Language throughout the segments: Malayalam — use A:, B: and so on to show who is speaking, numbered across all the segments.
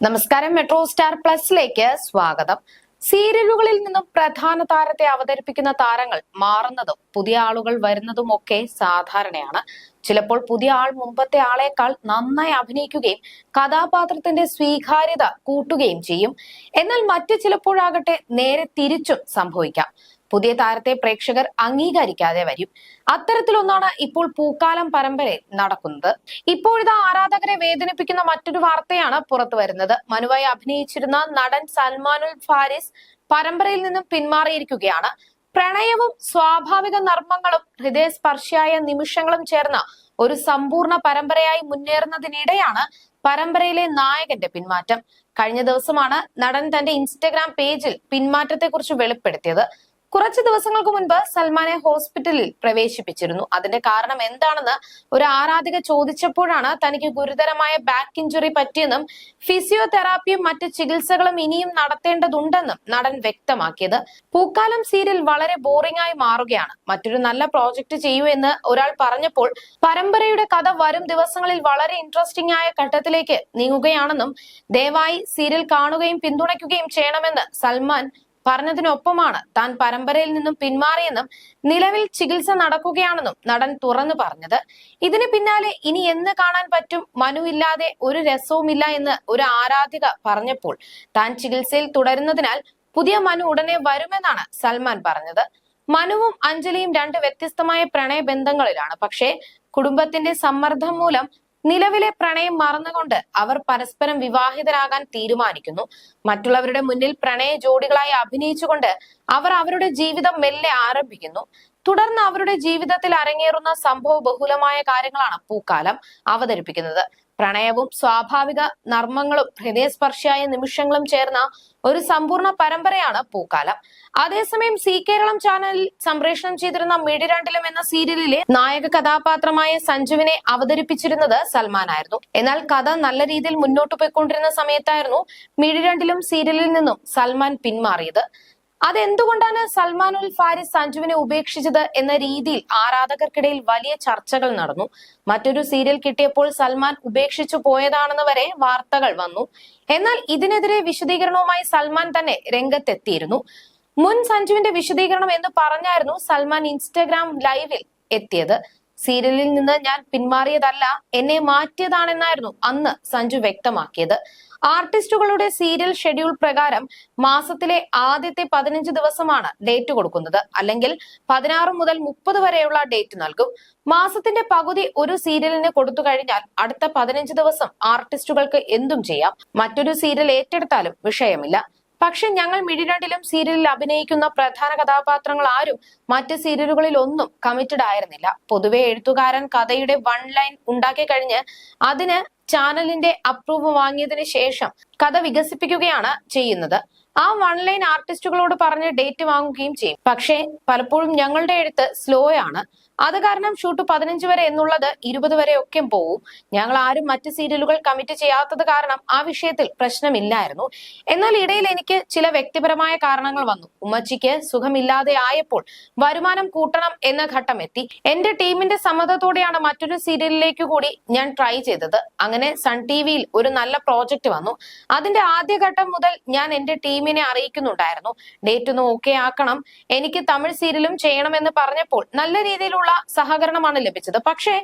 A: നമസ്കാരം മെട്രോ സ്റ്റാർ പ്ലസിലേക്ക് സ്വാഗതം. സീരിയലുകളിൽ നിന്നും പ്രധാന താരത്തെ അവതരിപ്പിക്കുന്ന താരങ്ങൾ മാറുന്നതും പുതിയ ആളുകൾ വരുന്നതും ഒക്കെ സാധാരണയാണ്. ചിലപ്പോൾ പുതിയ ആൾ മുമ്പത്തെ ആളേക്കാൾ നന്നായി അഭിനയിക്കുകയും കഥാപാത്രത്തിന്റെ സ്വീകാര്യത കൂട്ടുകയും ചെയ്യും. എന്നാൽ മറ്റു ചിലപ്പോഴാകട്ടെ നേരെ തിരിച്ചും സംഭവിക്കാം. പുതിയ താരത്തെ പ്രേക്ഷകർ അംഗീകരിക്കാതെ വരും. അത്തരത്തിലൊന്നാണ് ഇപ്പോൾ പൂക്കാലം പരമ്പരയിൽ നടക്കുന്നത്. ഇപ്പോഴിതാ ആരാധകരെ വേദനിപ്പിക്കുന്ന മറ്റൊരു വാർത്തയാണ് പുറത്തു വരുന്നത്. മനുവായി അഭിനയിച്ചിരുന്ന നടൻ സൽമാനുൽ ഫാരിസ് പരമ്പരയിൽ നിന്നും പിന്മാറിയിരിക്കുകയാണ്. പ്രണയവും സ്വാഭാവിക നർമ്മങ്ങളും ഹൃദയസ്പർശിയായ നിമിഷങ്ങളും ചേർന്ന ഒരു സമ്പൂർണ പരമ്പരയായി മുന്നേറുന്നതിനിടെയാണ് പരമ്പരയിലെ നായകന്റെ പിന്മാറ്റം. കഴിഞ്ഞ ദിവസമാണ് നടൻ തന്റെ ഇൻസ്റ്റഗ്രാം പേജിൽ പിന്മാറ്റത്തെക്കുറിച്ച് വെളിപ്പെടുത്തിയത്. കുറച്ച് ദിവസങ്ങൾക്ക് മുൻപ് സൽമാനെ ഹോസ്പിറ്റലിൽ പ്രവേശിപ്പിച്ചിരുന്നു. അതിന്റെ കാരണം എന്താണെന്ന് ഒരു ആരാധിക ചോദിച്ചപ്പോഴാണ് തനിക്ക് ഗുരുതരമായ ബാക്ക് ഇഞ്ചുറി പറ്റിയെന്നും ഫിസിയോതെറാപ്പിയും മറ്റ് ചികിത്സകളും ഇനിയും നടത്തേണ്ടതുണ്ടെന്നും നടൻ വ്യക്തമാക്കിയത്. പൂക്കാലം സീരിയൽ വളരെ ബോറിംഗ് ആയി മാറുകയാണ്. മറ്റൊരു നല്ല പ്രോജക്റ്റ് ചെയ്യൂ എന്ന് ഒരാൾ പറഞ്ഞപ്പോൾ പരമ്പരയുടെ കഥ വരും ദിവസങ്ങളിൽ വളരെ ഇൻട്രസ്റ്റിംഗ് ആയ ഘട്ടത്തിലേക്ക് നീങ്ങുകയാണെന്നും ദയവായി സീരിയൽ കാണുകയും പിന്തുണയ്ക്കുകയും ചെയ്യണമെന്ന് സൽമാൻ പറഞ്ഞതിനൊപ്പമാണ് താൻ പരമ്പരയിൽ നിന്നും പിന്മാറിയെന്നും നിലവിൽ ചികിത്സ നടക്കുകയാണെന്നും നടൻ തുറന്നു പറഞ്ഞത്. ഇതിന് പിന്നാലെ ഇനി എന്ന് കാണാൻ പറ്റും? മനു ഇല്ലാതെ ഒരു രസവുമില്ല എന്ന് ഒരു ആരാധിക പറഞ്ഞപ്പോൾ താൻ ചികിത്സയിൽ തുടരുന്നതിനാൽ പുതിയ മനു ഉടനെ വരുമെന്നാണ് സൽമാൻ പറഞ്ഞത്. മനുവും അഞ്ജലിയും രണ്ട് വ്യത്യസ്തമായ പ്രണയ ബന്ധങ്ങളിലാണ് പക്ഷേ കുടുംബത്തിന്റെ സമ്മർദ്ദം മൂലം നിലവിലെ പ്രണയം മറന്നുകൊണ്ട് അവർ പരസ്പരം വിവാഹിതരാകാൻ തീരുമാനിക്കുന്നു. മറ്റുള്ളവരുടെ മുന്നിൽ പ്രണയ ജോഡികളായി അഭിനയിച്ചുകൊണ്ട് അവർ അവരുടെ ജീവിതം മെല്ലെ ആരംഭിക്കുന്നു. തുടർന്ന് അവരുടെ ജീവിതത്തിൽ അരങ്ങേറുന്ന സംഭവ ബഹുലമായ കാര്യങ്ങളാണ് പൂക്കാലം അവതരിപ്പിക്കുന്നത്. പ്രണയവും സ്വാഭാവിക നർമ്മങ്ങളും ഹൃദയസ്പർശിയായ നിമിഷങ്ങളും ചേർന്ന ഒരു സമ്പൂർണ പരമ്പരയാണ് പൂക്കാലം. അതേസമയം സി കേരളം ചാനലിൽ സംപ്രേഷണം ചെയ്തിരുന്ന മിഴിരണ്ടിലും എന്ന സീരിയലിലെ നായക കഥാപാത്രമായ സഞ്ജുവിനെ അവതരിപ്പിച്ചിരുന്നത് സൽമാൻ ആയിരുന്നു. എന്നാൽ കഥ നല്ല രീതിയിൽ മുന്നോട്ട് പോയിക്കൊണ്ടിരുന്ന സമയത്തായിരുന്നു മിഴിരണ്ടിലും സീരിയലിൽ നിന്നും സൽമാൻ പിന്മാറിയത്. അതെന്തുകൊണ്ടാണ് സൽമാൻ ഉൽ ഫാരിസ് സഞ്ജുവിനെ ഉപേക്ഷിച്ചത് എന്ന രീതിയിൽ ആരാധകർക്കിടയിൽ വലിയ ചർച്ചകൾ നടന്നു? മറ്റൊരു സീരിയൽ കിട്ടിയപ്പോൾ സൽമാൻ ഉപേക്ഷിച്ചു പോയതാണെന്ന് വരെ വാർത്തകൾ വന്നു. എന്നാൽ ഇതിനെതിരെ വിശദീകരണവുമായി സൽമാൻ തന്നെ രംഗത്തെത്തിയിരുന്നു. മുൻ സഞ്ജുവിന്റെ വിശദീകരണം എന്ന് പറഞ്ഞായിരുന്നു സൽമാൻ ഇൻസ്റ്റഗ്രാം ലൈവിൽ എത്തിയത്. സീരിയലിൽ നിന്ന് ഞാൻ പിന്മാറിയതല്ല എന്നെ മാറ്റിയതാണെന്നായിരുന്നു അന്ന് സഞ്ജു വ്യക്തമാക്കിയത്. ആർട്ടിസ്റ്റുകളുടെ സീരിയൽ ഷെഡ്യൂൾ പ്രകാരം മാസത്തിലെ ആദ്യത്തെ പതിനഞ്ച് ദിവസമാണ് ഡേറ്റ് കൊടുക്കുന്നത്. അല്ലെങ്കിൽ പതിനാറ് മുതൽ മുപ്പത് വരെയുള്ള ഡേറ്റ് നൽകും. മാസത്തിന്റെ പകുതി ഒരു സീരിയലിന് കൊടുത്തു കഴിഞ്ഞാൽ അടുത്ത പതിനഞ്ച് ദിവസം ആർട്ടിസ്റ്റുകൾക്ക് എന്തും ചെയ്യാം. മറ്റൊരു സീരിയൽ ഏറ്റെടുത്താലും വിഷയമില്ല. പക്ഷെ ഞങ്ങൾ മിഴിരണ്ടിലും സീരിയലിൽ അഭിനയിക്കുന്ന പ്രധാന കഥാപാത്രങ്ങൾ ആരും മറ്റ് സീരിയലുകളിൽ ഒന്നും കമ്മിറ്റഡ് ആയിരുന്നില്ല. പൊതുവെ എഴുത്തുകാരൻ കഥയുടെ വൺ ലൈൻ ഉണ്ടാക്കി കഴിഞ്ഞ് അതിന് ചാനലിന്റെ അപ്രൂവ് വാങ്ങിയതിനു ശേഷം കഥ വികസിപ്പിക്കുകയാണ് ചെയ്യുന്നത്. ആ വൺ ലൈൻ ആർട്ടിസ്റ്റുകളോട് പറഞ്ഞ് ഡേറ്റ് വാങ്ങുകയും ചെയ്യും. പക്ഷേ പലപ്പോഴും ഞങ്ങളുടെ എഴുത്ത് സ്ലോ ആണ്. അത് കാരണം ഷൂട്ട് പതിനഞ്ച് വരെ എന്നുള്ളത് ഇരുപത് വരെ ഒക്കെ പോവും. ഞങ്ങൾ ആരും മറ്റ് സീരിയലുകൾ കമ്മിറ്റ് ചെയ്യാത്തത് കാരണം ആ വിഷയത്തിൽ പ്രശ്നമില്ലായിരുന്നു. എന്നാൽ ഇടയിൽ എനിക്ക് ചില വ്യക്തിപരമായ കാരണങ്ങൾ വന്നു. ഉമ്മച്ചിക്ക് സുഖമില്ലാതെ ആയപ്പോൾ വരുമാനം കൂട്ടണം എന്ന ഘട്ടം എത്തി. എന്റെ ടീമിന്റെ സമ്മതത്തോടെയാണ് മറ്റൊരു സീരിയലിലേക്ക് കൂടി ഞാൻ ട്രൈ ചെയ്തത്. അങ്ങനെ സൺ ടി വിയിൽ ഒരു നല്ല പ്രോജക്റ്റ് വന്നു. അതിന്റെ ആദ്യഘട്ടം മുതൽ ഞാൻ എന്റെ ടീമിനെ അറിയിക്കുന്നുണ്ടായിരുന്നു. ഡേറ്റ് ഒന്ന് ഓക്കെ ആക്കണം. എനിക്ക് തമിഴ് സീരിയലും ചെയ്യണമെന്ന് പറഞ്ഞപ്പോൾ നല്ല സഹകരണമാണ് ലഭിച്ചത്. പക്ഷേ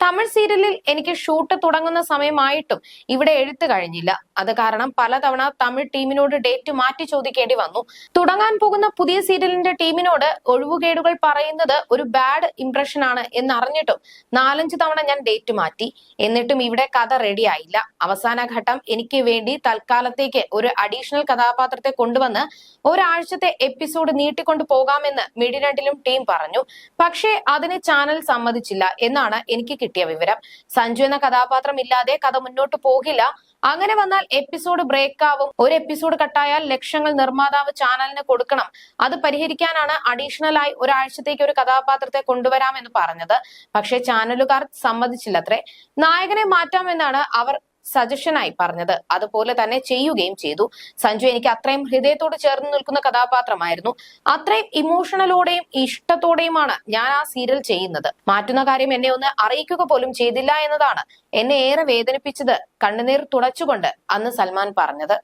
A: തമിഴ് സീരിയലിൽ എനിക്ക് ഷൂട്ട് തുടങ്ങുന്ന സമയമായിട്ടും ഇവിടെ എഴുത്ത് കഴിഞ്ഞില്ല. അത് കാരണം പലതവണ തമിഴ് ടീമിനോട് ഡേറ്റ് മാറ്റി ചോദിക്കേണ്ടി വന്നു. തുടങ്ങാൻ പോകുന്ന പുതിയ സീരിയലിന്റെ ടീമിനോട് ഒഴിവുകേടുകൾ പറയുന്നത് ഒരു ബാഡ് ഇംപ്രഷൻ ആണ് എന്നറിഞ്ഞിട്ടും നാലഞ്ച് തവണ ഞാൻ ഡേറ്റ് മാറ്റി. എന്നിട്ടും ഇവിടെ കഥ റെഡി ആയില്ല. അവസാന ഘട്ടം എനിക്ക് വേണ്ടി തൽക്കാലത്തേക്ക് ഒരു അഡീഷണൽ കഥാപാത്രത്തെ കൊണ്ടുവന്ന് ഒരാഴ്ചത്തെ എപ്പിസോഡ് നീട്ടിക്കൊണ്ടു പോകാമെന്ന് മിഡിരണ്ടിലും ടീം പറഞ്ഞു. പക്ഷേ അതിന് ചാനൽ സമ്മതിച്ചില്ല എന്നാണ് എനിക്ക് കിട്ടിയ വിവരം. സഞ്ജു എന്ന കഥാപാത്രം ഇല്ലാതെ കഥ മുന്നോട്ട് പോകില്ല. അങ്ങനെ വന്നാൽ എപ്പിസോഡ് ബ്രേക്ക് ആവും. ഒരു എപ്പിസോഡ് കട്ടായാൽ ലക്ഷങ്ങൾ നിർമ്മാതാവ് ചാനലിന് കൊടുക്കണം. അത് പരിഹരിക്കാനാണ് അഡീഷണൽ ആയി ഒരാഴ്ചത്തേക്ക് ഒരു കഥാപാത്രത്തെ കൊണ്ടുവരാമെന്ന് പറഞ്ഞത്. പക്ഷേ ചാനലുകാർ സമ്മതിച്ചില്ലത്രേ. നായകനെ മാറ്റാമെന്നാണ് അവർ സജഷനായി പറഞ്ഞത്. അതുപോലെ തന്നെ ചെയ്യുകയും ചെയ്തു. സഞ്ജു എനിക്ക് അത്രയും ഹൃദയത്തോട് ചേർന്ന് നിൽക്കുന്ന കഥാപാത്രമായിരുന്നു. അത്രയും ഇമോഷണലോടെയും ഇഷ്ടത്തോടെയുമാണ് ഞാൻ ആ സീരിയൽ ചെയ്യുന്നത്. മാറ്റുന്ന കാര്യം എന്നെ ഒന്ന് അറിയിക്കുക പോലും ചെയ്തില്ല എന്നതാണ്. എന്നെ ഏറെ വേദനിപ്പിച്ചത് കണ്ണുനീർ തുടച്ചുകൊണ്ട് അന്ന് സൽമാൻ പറഞ്ഞത്.